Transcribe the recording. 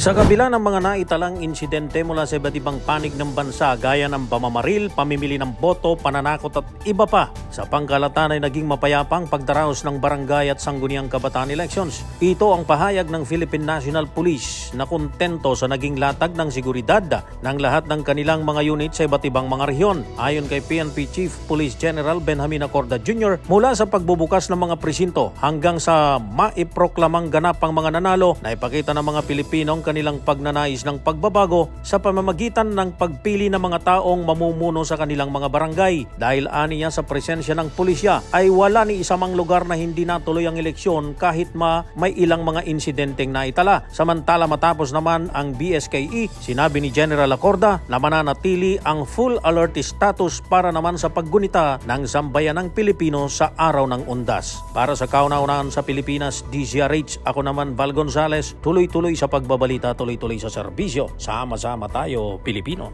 Sa kabila ng mga naitalang insidente mula sa iba't ibang panig ng bansa gaya ng pamamaril, pamimili ng boto, pananakot at iba pa, sa pangkalatan ay naging mapayapang pagdaraos ng barangay at sangguniang kabataan elections. Ito ang pahayag ng Philippine National Police na kontento sa naging latag ng seguridad ng lahat ng kanilang mga unit sa iba't ibang mga rehiyon. Ayon kay PNP Chief Police General Benjamin Acorda Jr., mula sa pagbubukas ng mga presinto hanggang sa maiproklamang ganap ang mga nanalo na ipakita ng mga Pilipino ang kanilang pagnanais ng pagbabago sa pamamagitan ng pagpili ng mga taong mamumuno sa kanilang mga barangay. Dahil aniya sa presensya ng pulisya ay wala ni isa mang lugar na hindi natuloy ang eleksyon kahit ma may ilang mga insidenteng naitala. Samantala matapos naman ang BSKE, sinabi ni General Acorda na mananatili ang full alert status para naman sa paggunita ng sambayan ng Pilipino sa araw ng undas. Para sa kauna-unahan sa Pilipinas, DZRH, ako naman Val Gonzales, tuloy-tuloy sa pagbabalita, tuloy-tuloy sa serbisyo. Sama-sama tayo, Pilipino.